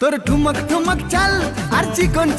তোর ঠুমক ঠুমক চাল আর চিকন চিকন